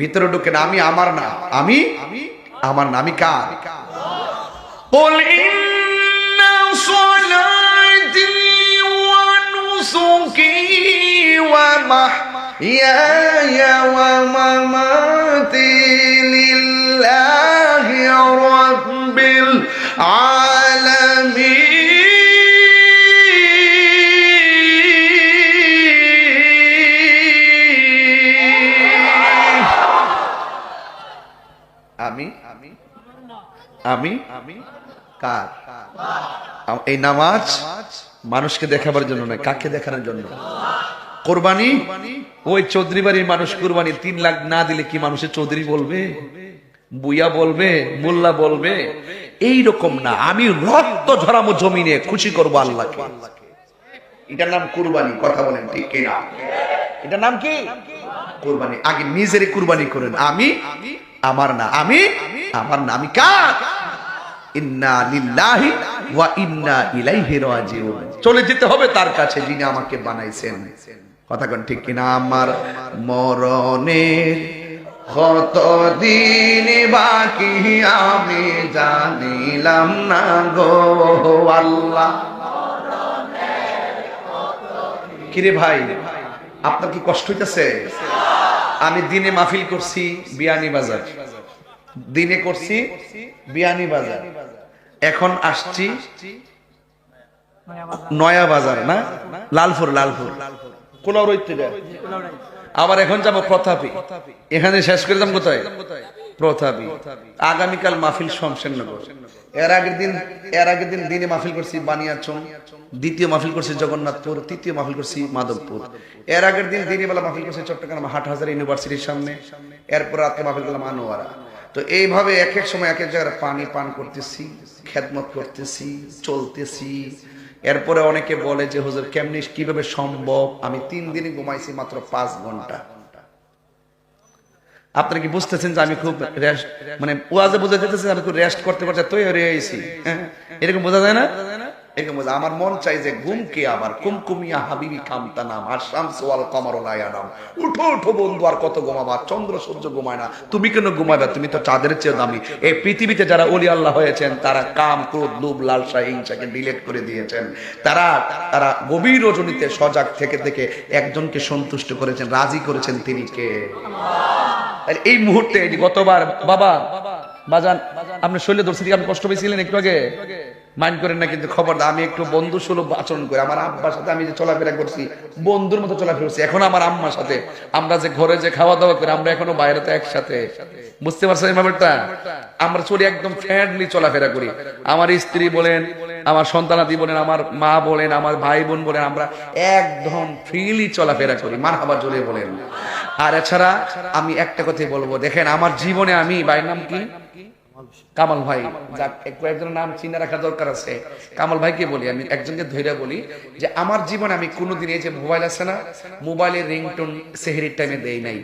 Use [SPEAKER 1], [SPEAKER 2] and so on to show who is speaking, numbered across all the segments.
[SPEAKER 1] ভিতরে ঢুকে না আমি আমার না আমি আমার না আমি কার
[SPEAKER 2] قل إن صلاتي ونسكي ومحياي ومماتي لله رب العالمين
[SPEAKER 1] আমি কার? এই নামাজ মানুষকে দেখাবার জন্য নয়, কাকে দেখানোর জন্য? কোরবানি? ওই চৌধুরী বাড়ির মানুষ কোরবানি, তিন লাখ না দিলে কি মানুষের চৌধুরী বলবে? বুয়া বলবে? মোল্লা বলবে? এই রকম না, আমি রক্ত ঝরামো জমিনে, খুশি করব আল্লাহকে। এটার নাম কুরবানি, কথা বলেন ঠিক কিনা? এটার নাম কি? কুরবানি। আগে নিজের কুরবানি করেন। আমি, আমার না, আমি, আমার না, আমি কার? ইন্না ইন্না চলে যেতে হবে তার কাছে যিনি আমাকে বানাইছেন। কথা কোন ঠিক কিনা? আমার মরণের কত দিন বাকি আমি জানিলাম না গো আল্লাহ। কিরে ভাই, আপনার কি কষ্ট হইতেছে? আমি দিনে মাহফিল করছি বিয়ানি বাজার। দিনে করছি বিয়ানি বাজার। এখন আসছি নয়া বাজার, না? লালপুর লালপুর। কোলাও রইতে আবার এখন যাব প্রতাপী। এখানে শেষ করে দাম কোথায়? প্রতাপী। আগামীকাল মাহফিল শমশেরনগর। এর আগের দিন, এর আগের দিন দিনে মাহফিল করছি বানিয়াচং, দ্বিতীয় মাহফিল করছি জগন্নাথপুর, তৃতীয় মাহফিল করছি মাধবপুর। এর আগের দিন দিনে বেলা মাহফিল করছি চট্টগ্রাম হাট হাজার ইউনিভার্সিটির সামনে। এরপর রাতে মাহফিল করলাম আনোয়ারা। তো এইভাবে এক এক সময় এক এক জায়গায় পানি পান করতেছি, খেদমত করতেছি, চলতেছি। এরপরে অনেকে বলে যে, হুজুর, কেমনি, কীভাবে সম্ভব? আমি তিন দিনে ঘুমাইছি মাত্র পাঁচ ঘণ্টা। আপনারা কি বুঝতেছেন যে আমি খুব রেস্ট মানে ওয়াজে বুঝে যেতেছি আমি খুব রেস্ট করতে পারছি, তৈরি হয়ে হ্যাঁ? এরকম বোঝা যায় না? এরকম বোঝা আমার মন চাই যে ঘুম কে আবার কুমকুমিয়া হাবিবি কামতা নাম আর শামস ওয়াল কমর নাম উঠো উঠো বন্ধু আর কত ঘুমাবা? চন্দ্র সূর্য ঘুমায় না। তুমি কেন ঘুমাবে তুমি তো চাঁদের চেয়ে দামি। এই পৃথিবীতে যারা অলি আল্লাহ হয়েছেন তারা কাম ক্রোধ লোভ লালসা হিংসাকে ডিলেট করে দিয়েছেন। তারা তারা গভীর রজনীতে সজাগ থেকে থেকে একজনকে সন্তুষ্ট করেছেন। রাজি করেছেন তিনি কে? এই মুহূর্তে গতবার বাবা বাজান আপনি শৈলে ধরছি আপনি কষ্ট পেয়েছিলেন একটু আগে? মাইন্ড করেন না কিন্তু খবর আমি একটু বন্ধু সুলভ আচরণ করি। আমার আব্বার সাথে আমি যে চলাফেরা করছি, বন্ধুর মতো চলাফেরা করছি। এখন আমার আম্মার সাথে, আমরা যে ঘরে যে খাওয়া দাওয়া করি, আমরা এখনও বাইরেতে একসাথে। বুঝতে পারছেন ব্যাপারটা? আমরা চলি একদম ফ্রেন্ডলি চলাফেরা করি। আমার স্ত্রী বলেন, আমার সন্তানাদি বলেন, আমার মা বলেন, আমার ভাই বোন বলেন, আমরা একদম ফ্রিলি চলাফেরা করি। মার হাবার জোরে বলেন। আর এছাড়া আমি একটা কথাই বলব, দেখেন আমার জীবনে আমি, ভাইয়ের নাম কি? কামাল ভাই যাক একটু একজনের নাম চিনে রাখা দরকার আছে। কামাল ভাইকে বলি আমি একজনকে ধৈর্য বলি যে আমার জীবনে আমি কোনোদিন এই যে মোবাইল আছে না মোবাইলের রিংটোন সেহেরির টাইমে দেই নাই।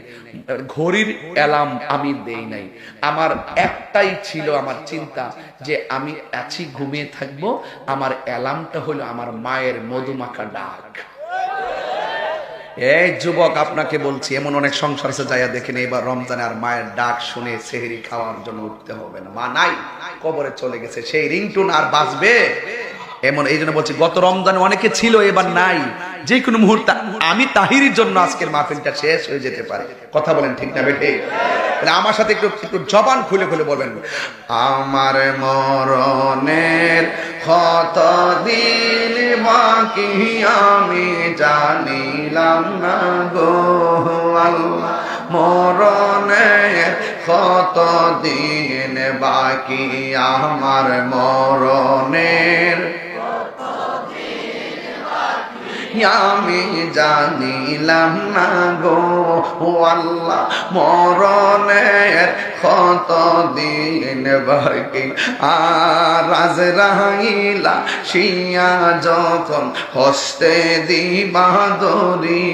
[SPEAKER 1] ঘড়ির অ্যালার্ম আমি দেই নাই। আমার একটাই ছিল আমার চিন্তা যে আমি আছি ঘুমিয়ে থাকব আমার অ্যালার্মটা হলো আমার মায়ের মধুমাখা ডাক। এই যুবক, আপনাকে বলছি, এমন অনেক সংসার আছে, যাইয়া দেখেন এবার রমজানে আর মায়ের ডাক শুনে সেহেরি খাওয়ার জন্য উঠতে হবে না। মা নাই, কবরে চলে গেছে, সেই রিংটুন আর বাঁচবে এমন, এই জন্য বলছি, গত রমজানে অনেকে ছিল, এবার নাই। যে কোনো মুহূর্তে, আমি তাহিরির জন্য আজকের মাহফিলটা শেষ হয়ে যেতে পারে। কথা বলেন ঠিক না বেটে আমার সাথে একটু একটু জবান খুলে খুলে বলবেন। আমার মরণের কত দিন বাকি আমি জানিলাম না গো মরণের কত দিন বাকি আমার মরণের আমি জানিলাম না গো আল্লাহ, মরণের কত দিন বাকি আর রাজ রাহিলা শিয়া যখন হস্তে দিবা দরি,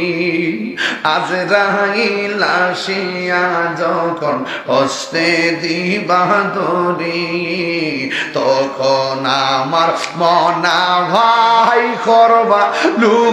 [SPEAKER 1] আজ রাহিলা শিয়া যখন হস্তে দিবা দরি, তখন আমার মনা ভাই করবা লুক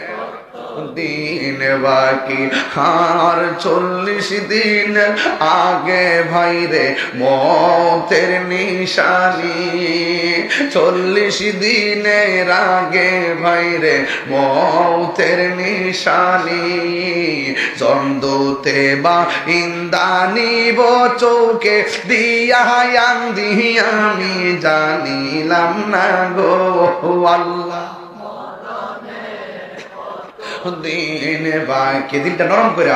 [SPEAKER 2] দিন বাকি। আর চল্লিশ দিন আগে ভাইরে মতের নিশানি। চল্লিশ দিনের আগে ভাইরে মতের নিশানি। চন্দতে বা ইন্দানি চৌকে দিয়া আন্দি আমি জানিলাম না গো আল্লাহ। দিন বাকি দিনটা নরম করে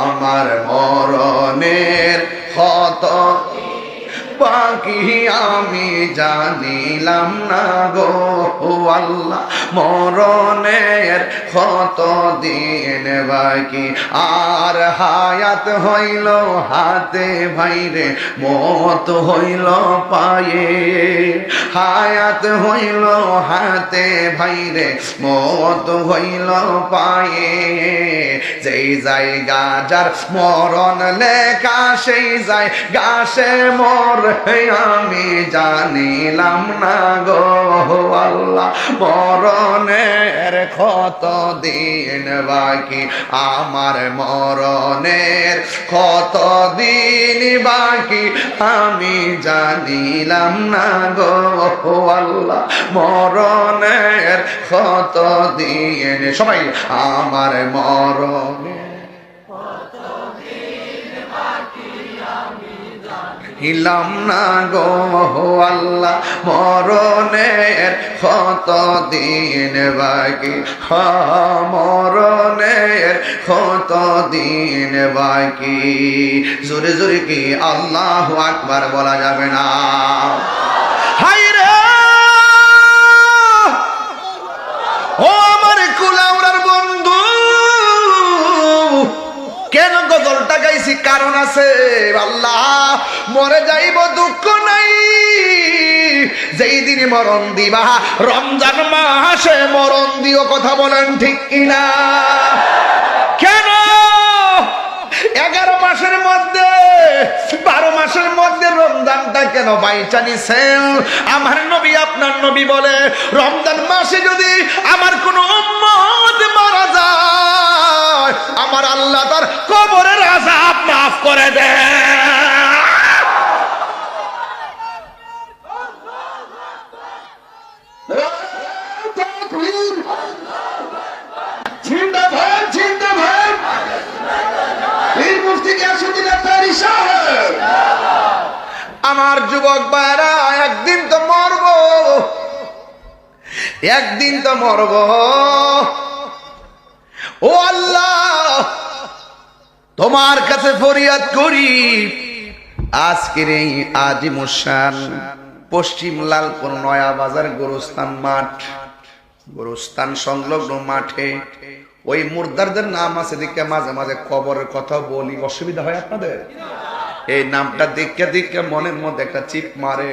[SPEAKER 2] আমার মরণের ক্ষত। বাকি আমি জানিলাম না গো আল্লাহ, মরণের কত দিন বাকি। আর হায়াত হইল হাতে ভাইরে, মত হইল পায়ে। হায়াত হইল হাতে ভাইরে, মত হইল পায়ে। যেই জায়গা গাজার মরণ লেখা, সেই যায় গাছে মর আমি জানিলাম না গো আল্লাহ, মরণের কত দিন বাকি, আমার মরণের কত দিন বাকি, আমি জানিলাম না গো আল্লাহ, মরণের কত দিন, সবাই আমার মরণের হিলাম না গো আল্লাহ, মরণের কত দিন বাকি। হ, মরণের কত দিন বাকি। জোরে জোরে কি আল্লাহ আকবার বলা যাবে না? কারণ আছে। আল্লাহ, মরে যাইব, দুঃখ নাই। যেই দিনে মরণ দিবা, রমজান মাসে মরণ দিও, কথা বলেন ঠিক কিনা? কেন? এগারো মাসের মধ্যে, বারো মাসের মধ্যে রমজানটা কেন বাইচা নিছেন? আমার নবী, আপনার নবী বলে, রমজান মাসে যদি আমার কোনো উম্মত মারা যায় আমার আল্লাহ তার কবরের আজাব মাফ করে দেয় সাহেব। আমার যুবক ভাইরা একদিন তো মরব। একদিন তো মরব। ও আল্লাহ তোমার কাছে ফরিয়াদ করি। আজকের এই আজিমুসান পশ্চিম লালপুর নয়া বাজার গোরস্থান মাঠ। গোরস্থান সংলগ্ন মাঠে। ওই মুর্দারদের নাম আছে দেখে মাঝে মাঝে কবরের কথা বলি। অসুবিধা হয় আপনাদের? এই নামটা দেখে দেখে মনের মধ্যে একটা চিপ মারে।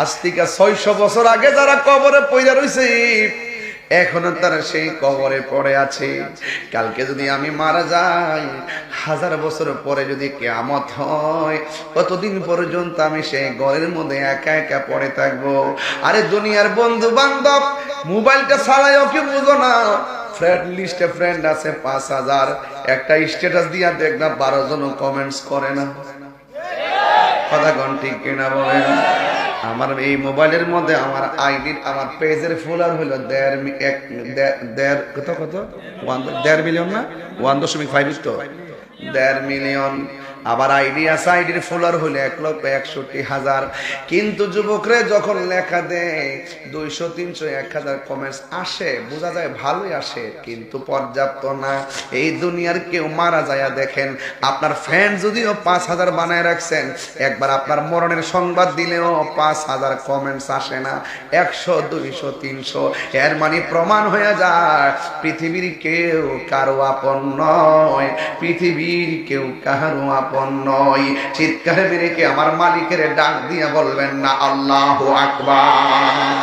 [SPEAKER 2] আজ থেকে ছয়শো বছর আগে যারা কবরে পয়দা রয়েছে এখনও তারা সেই কবরে পড়ে আছে। কালকে যদি আমি মারা যাই, হাজার বছর পরে যদি কেয়ামত হয়, কতদিন পর্যন্ত আমি সেই ঘরের মধ্যে একা একা পড়ে থাকব? আরে দুনিয়ার বন্ধু বান্ধব মোবাইলটা চালাইও কি বুঝো না। ফ্রেন্ড আছে পাঁচ হাজার। একটা স্ট্যাটাস না, বারো জন কমেন্টস করে না। কথা ঠিক কিনা বলেন? আমার এই মোবাইলের মধ্যে আমার আইডি আমার পেজের ফলোয়ার হলো দেড় এক, দেড় কত কত? ওয়ান দেড় মিলিয়ন না? ওয়ান দশমিক ফাইভ দেড় মিলিয়ন আবার আইডি আছে, আইডির ফলোয়ার হলো এক লক্ষ একষট্টি হাজার। কিন্তু যুবকরে যখন লেখা দেয়, দুইশো, তিনশো, এক হাজার কমেন্টস আসে, বোঝা যায় ভালোই আসে, কিন্তু পর্যাপ্ত না। এই দুনিয়ার কেউ মারা যায়, দেখেন, আপনার ফ্যান যদিও পাঁচ হাজার বানায় রাখছেন, একবার আপনার মরণের সংবাদ দিলেও পাঁচ হাজার কমেন্টস আসে না। একশো, দুইশো, তিনশো, এর মানে প্রমাণ হয়ে যায়, পৃথিবীর কেউ কারও আপন নয়, পৃথিবীর কেউ কারও আপন আপন নয়। চিৎকারে মেরে আমার মালিকের ডাক দিয়ে বলবেন না, আল্লাহ আকবার।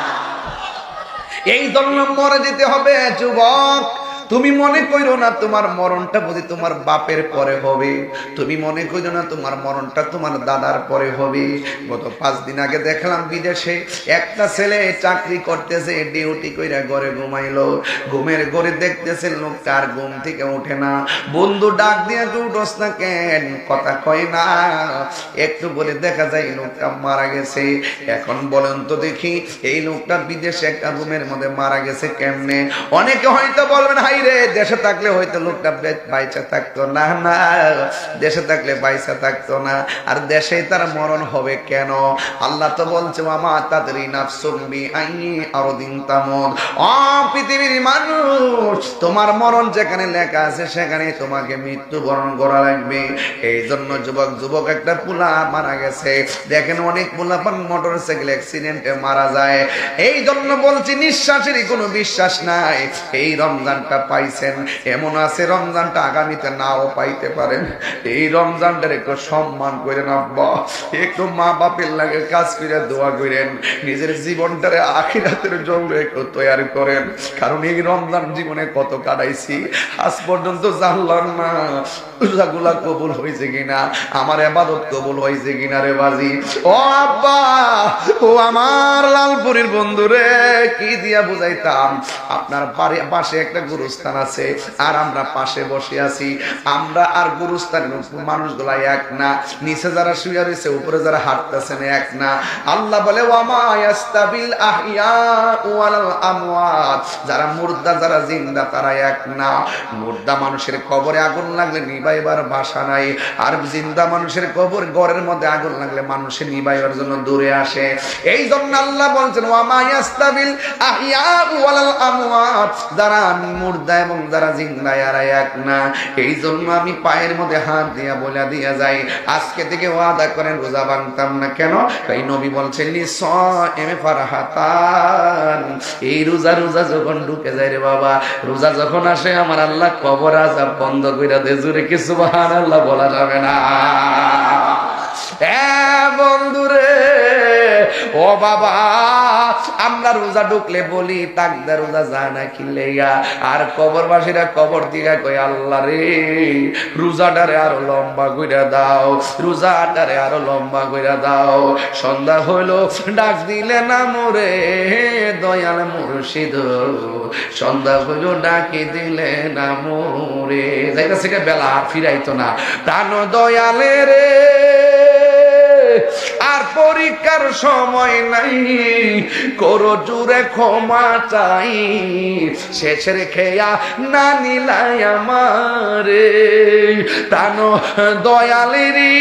[SPEAKER 2] এই জন্য মরে যেতে হবে, যুবক। তুমি মনে করো না তোমার মরণটা বুঝি তোমার বাপের পরে হবে? তুমি মনে করো না তোমার মরণটা তোমার দাদার পরে হবে? গত পাঁচ দিন আগে দেখলাম বিদেশে একটা ছেলে চাকরি করতেছে, ডিউটি কইরা ঘরে ঘুমাইলো। ঘুমের ঘরে দেখতেছে লোকটা আর ঘুম থেকে ওঠে না। বন্ধু ডাক দিয়ে তুই উঠোস না কেন? কথা কয় না। একটু বলে দেখা যায় লোকটা মারা গেছে। এখন বলেন তো দেখি, এই লোকটা বিদেশে একটা রুমের মধ্যে মারা গেছে কেমনে? অনেকে হয়তো বলবেন, হাই রে দেশে থাকলে হয়তো লোকটা বাইচা থাকতো না না। দেশে থাকলে বাইচা থাকতো না। আর দেশেই তার মরণ হবে কেন? আল্লাহ তো বলছে মামা তাদের আরও দিন তামন অ পৃথিবীর মানুষ, তোমার মরণ যেখানে লেখা আছে সেখানে তোমাকে মৃত্যুবরণ করা লাগবে। এই জন্য যুবক যুবক, একটা পুলা মারা গেছে। দেখেন অনেক পোলাপান মোটর সাইকেল অ্যাক্সিডেন্টে মারা যায়। এই জন্য বলছি, নিঃশ্বাসেরই কোনো বিশ্বাস নাই। এই রমজানটা পাইছেন। এমন আছে রমজানটা আগামীতে নাও পাইতে পারেন। এই রমজানটার একটু সম্মান করেন আব্বা। একটু মা বাপের লাগে কাজ করে দোয়া করেন। নিজের জীবনটারে আখিরাতের জন্য একটু তৈরি করেন। কারণ এই রমজান জীবনে কত কাটাইছি, আজ পর্যন্ত জানলাম না। রোজাগুলা কবুল হয়েছে কিনা, আমার এবাদত কবুল হয়েছে কিনা রে বাজি। ও আব্বা, ও আমার লালপুরের বন্ধু রে কি দিয়া বুঝাইতাম? আপনার বাড়ি পাশে একটা গুরুস্থান আছে, আর আমরা পাশে বসে আছি। আমরা আর গুরুস্থানের মানুষগুলা এক না। নিচে যারা শুয়ে রয়েছে, উপরে যারা হাঁটতেছেন এক না। আল্লাহ বলে যারা মুর্দা, যারা জিন্দা, তারা এক না। মুর্দা মানুষের কবরে আগুন লাগলে নিবাইবার বাসা নাই। আর জিন্দা মানুষের কবর ঘরের মধ্যে আগুন লাগলে মানুষের নিবাইবার জন্য দূরে আসে। এই জন্য আল্লাহ বলছেন, ওয়ামা ইয়াস্তাবিল আহিয়া ওয়াল আমওয়াত। যারা মুর্দা এবং যারা জিন্দা, এরা এক না। এই জন্য আমি পায়ের মধ্যে হাত দিয়া বলে দিয়া যাই। আজকে থেকে ওয়াদা করেন, রোজা ভাঙতাম না কেন? এই নবী বলছেন স এমে ফারহাতান। এই রোজা রোজা যখন ঢুকে যায় রে বাবা, রোজা যখন আসে, আমার আল্লাহ কবর আজাব বন্ধ কইরা দে জুরে কি সুবহানাল্লাহ বলা যাবে না? এ বন্ধুরে ও বাবা, আমরা রোজা ঢুকলে বলি, তাকদা রোজা যায় না খিলেইয়া আর কবরবাসীরা কবর দিঘা কই আল্লাহ রে, রোজাটারে আরও লম্বা কইরা দাও, রোজাটারে আরও লম্বা কইরা দাও। সন্ধ্যা হইল, ডাক দিলে না মোরে দয়াল মুর্শিদ। সন্ধ্যা হইল, ডাকি দিলে না মোরে যাইতেছে কে, বেলা ফিরাইতো না। প্রাণ দয়ালে রে আর পরীক্ষার সময় নাই। করো জুড়ে ক্ষমা চাই। শেষের খেয়া না নিলাই আমারে। প্রাণ দয়ালেরই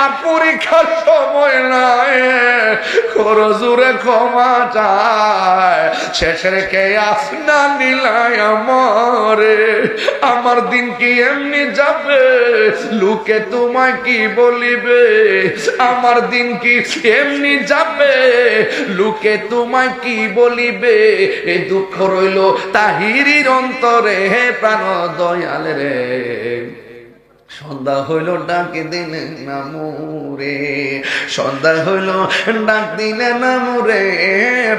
[SPEAKER 2] আর পরীক্ষার সময় নাই। করো জুড়ে ক্ষমা চায়। শেষের কে না নিলাই আমারে। আমার দিন কি এমনি যাবে? লোকে তোমায় কি বলিবে? আমার দিন কি এমনি যাবে? লোকে তোমায় কি বলিবে? এ দুঃখ রইল তাহিরির অন্তরে। হে প্রাণ দয়াল রে। সন্ধ্যা হইল ডাকে দিলে নামুরে। সন্ধ্যা হইল ডাক দিলে নামুরে,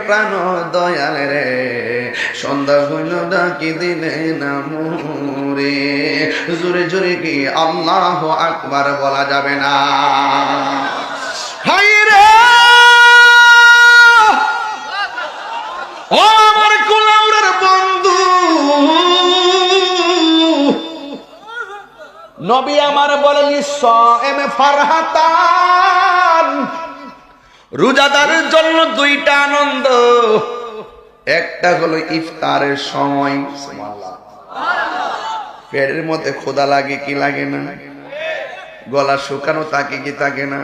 [SPEAKER 2] প্রাণ দয়াল রে। সন্ধ্যা হইল ডাকি দিলে নামুরে। জোরে জোরে কি আল্লাহ আকবার বলা যাবে না? হাই রে! ও আমার নবী আমার বলেন রোজাদার জন্য দুইটা আনন্দ। একটা হলো ইফতারের সময়। পেটের মধ্যে খোদা লাগে কি লাগে না? গলা শুকানো তাকে কি থাকে না?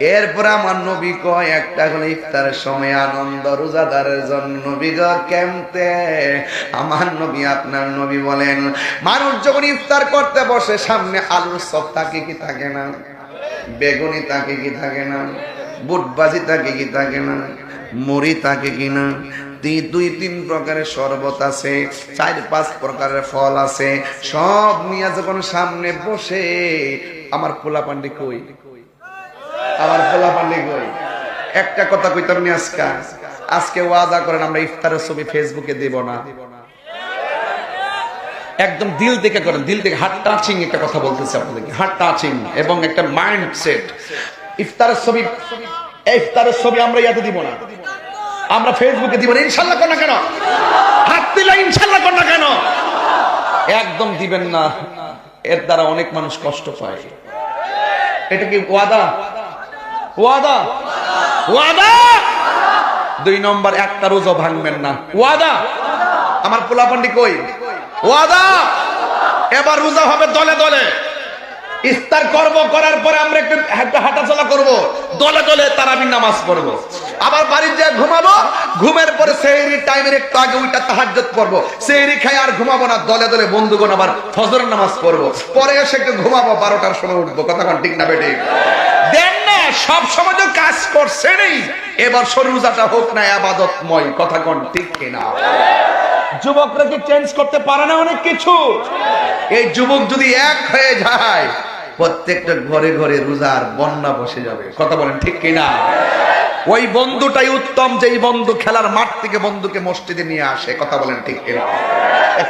[SPEAKER 2] এরপর আমার নবী কয়, একটা হলো ইফতারের সময় আনন্দ, রোজাদারের জন্য নবী গ, কেমতে? আমার নবী আপনার নবী বলেন, মানুষ যখন ইফতার করতে বসে, সামনে আলুর সব থাকে কি থাকে না? বেগুনি থাকে কি থাকে না? বুটবাজি থাকে কি থাকে না? মুড়ি থাকে কিনা দুই দুই, তিন প্রকারের শরবত আছে, চার, পাঁচ প্রকারের ফল আছে। সব নিয়ে যখন সামনে বসে, আমার পোলা পান্ডি কই? আমার পোলা পান্ডি কই? একটা কথা কইতাম নি আজকে? আজকে ওয়াদা করেন, আমরা ইফতারের ছবি ফেসবুকে দেব না। একদম দিল থেকে করেন, দিল থেকে হার্ট টাচিং একটা কথা বলতেছি আপনাদেরকে হার্ট টাচিং এবং একটা মাইন্ড সেট ইফতারের ছবি ইফতারের ছবি আমরা ইয়াতে দিব না। আমরা ফেসবুকে দিব না, ইনশাল্লাহ কর না কেন? হাত দিলে ইনশাল্লাহ কর না কেন? একদম দিবেন না, এর দ্বারা অনেক মানুষ কষ্ট পায়। এটা কি ওয়াদা? ওয়াদা? ওয়াদা? দুই নম্বর একটা রোজা ভাঙবেন না। ওয়াদা? আমার পোলাপান্ডি কই? ওয়াদা? এবার রোজা হবে দলে দলে। ইফতার করব করার পরে আমরা একটু একটু হাঁটাচলা করব। দলে দলে তারাবির নামাজ পড়ব। আবার বাড়ির যা ঘুমাবো, ঘুমের পরে সেহরি টাইমের একটু আগে ওইটা তাহাজ্জুদ করব সেহরি খাই আর ঘুমাবো না, দলে দলে বন্ধুগণ আবার ফজরের নামাজ পড়ব। পরে এসে একটু ঘুমাবো, বারোটার সময় উঠবো। কতক্ষণ ঠিক না বেটে দেন না, সব সময় তো কাজ করছেনই। এবার রোজাটা হোক না, আবাদতময়। কোন ঠিক কিনা? যুবকরা কি চেঞ্জ করতে পারে না অনেক কিছু? এই যুবক যদি এক হয়ে যায়, প্রত্যেকটা ঘরে ঘরে রোজার বন্যা বসে যাবে। কথা বলেন ঠিক কিনা? ওই বন্ধুটাই উত্তম যে এই বন্ধু খেলার মাঠ থেকে বন্ধুকে মসজিদে নিয়ে আসে। কথা বলেন ঠিক কিনা?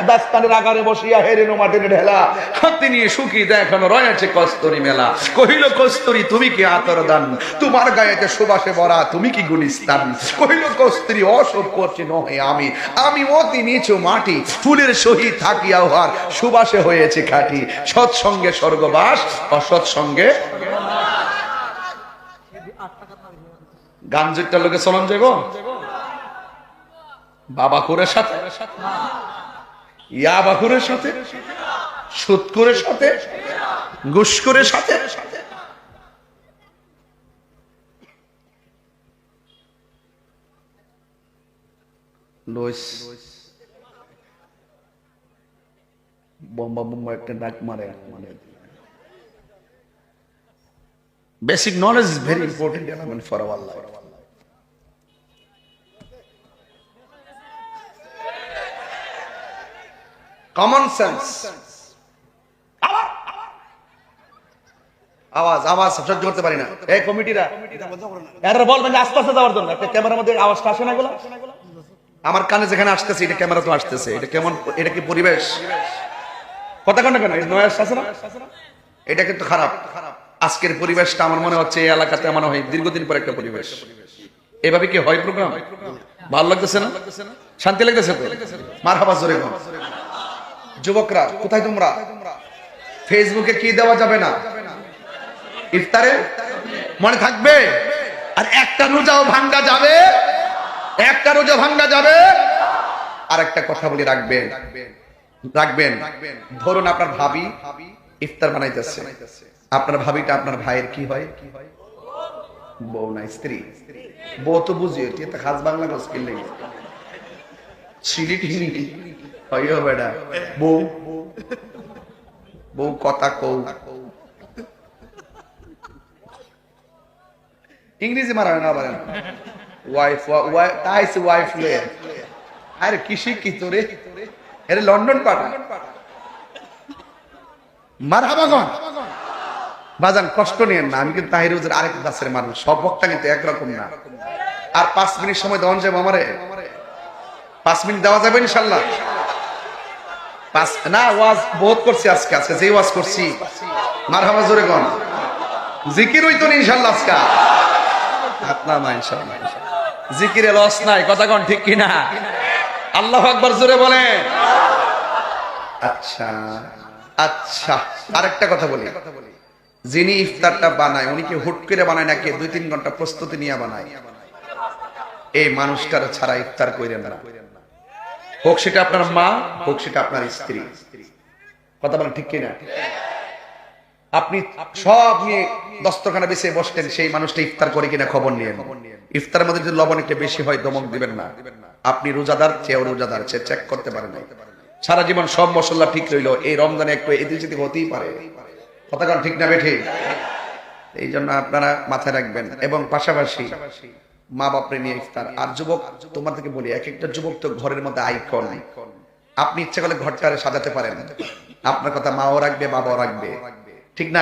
[SPEAKER 2] দাস্তানের আগারে বসিয়া হেরেনো মাটির ঢেলা। হাতে নিয়ে সুখী দেখানো রয়েছে কস্তরি মেলা। কহিল, কস্তরি, তুমি কি আতর দান? তোমার গায়েতে সুবাসে ভরা, তুমি কি গুলিস্তান? কহিল, কস্তরি অসব করছে নহে আমি। আমি অতি নিচু মাটি, ফুলের সহিত থাকিয়া উহার সুবাসে হয়েছে খাটি। সৎসঙ্গে স্বর্গবাস, অসৎসঙ্গে যেটা লোকে চলন যাব বাবা করে সাথে? সাথে? সাথে? ঘুষকুরের সাথে? বোম্বা বোম্বা একটা ডাক মারে। Basic knowledge very important element for our common sense আওয়াজ আওয়াজ সহ্য করতে পারি না। এই কমিটিরা এরা বলবেন আস্তে আস্তে যাওয়ার জন্য। একটা ক্যামেরার মধ্যে আওয়াজটা আসে না গুলো আমার কানে যেখানে আসতেছে এটা ক্যামেরা তো আসতেছে। এটা কেমন এটা কি পরিবেশ? কথা কন কেন? নয়াস আছে না? এটা কিন্তু খারাপ। আজকের পরিবেশটা আমার মনে হচ্ছে এই এলাকাতে আমার হয় দীর্ঘদিন পর একটা পরিবেশ। এভাবে কি হয় প্রোগ্রাম? ভালো লাগতেছে না? শান্তি লাগতেছে তো? মার হাবা জোরে। যুবকরা, কোথায় তোমরা? ফেসবুকে কি দেওয়া যাবে না? ইফতারে? মনে থাকবে? আর একটা রোজাও ভাঙ্গা যাবে। একটা রোজা ভাঙ্গা যাবে। আর একটা কথা বলি, রাখবেন। রাখবেন। ধরুন আপনার ভাবি ইফতার বানাইতেছে। আপনার ভাবিটা আপনার ভাইয়ের কি হয়? কি হয় বউ না, স্ত্রী। বউ তো বুঝিয়ে খাস বাংলা কোর্স কিনলে সিলিটি হইও বেটা বউ। বউ কথা কৌ ইংরেজি মারা না পারেন ওয়াইফ তাই ওয়াইফ আরে কি লন্ডন পাঠা। বাজান, কষ্ট নিয়েন না। আমি কিন্তু তাহির হুজুর আরেক দাসের মানুষ। সব বক্তা কিন্তু একরকম না। আর পাঁচ মিনিট সময় দেওয়া যাবে আমারে। পাঁচ মিনিট দেওয়া যাবে ইনশাল্লাহ। পাঁচ, না, ওয়াজ বহুত করছি আজকে আজকে ওয়াজ করছি। মার হাবা জোরে গন জিকির হইতো না ইনশাল্লাহ আজকে। আপনার মা ইনশাল্লাহ জিকিরে লস নাই, কথা কন ঠিক কিনা? আল্লাহ আকবার জোরে বলে আচ্ছা আচ্ছা আরেকটা কথা বলি। যিনি ইফতারটা বানায়, উনি কি হুট করে বানায় নাকি দুই তিন ঘণ্টা প্রস্তুতি নিয়ে বানায়? এই মানুষটার ছাড়া ইফতার কইরেন না। হোক সেটা আপনার মা, হোক সেটা আপনার স্ত্রী। কথা বলেন ঠিক কিনা? আপনি সব নিয়ে দস্তখানা বেছে বসতেন সেই মানুষটা ইফতার করে কিনা খবর নিয়ে ইফতারের মধ্যে যদি লবণ একটু বেশি হয়, দমক দিবেন না। আপনি রোজাদার, চেয়েও রোজাদার চেয়ে চেক করতে পারেন নাই। সারা জীবন সব মশলা ঠিক রইল। এই রমজানে একটু এদিক সেদিক হতেই পারে। কথা ঠিক না বেঠে?
[SPEAKER 1] এই জন্য আপনারা মাথায় রাখবেন। এবং পাশাপাশি মা বাপরে নিয়ে ইফতার। আর যুবক তোমার থেকে বলি এক একটা যুবক তো ঘরের মধ্যে আইকন আপনি ইচ্ছে করলে ঘরটারে সাজাতে পারেন। আপনার কথা মাও রাখবে, বাবাও রাখবে। ঠিক না?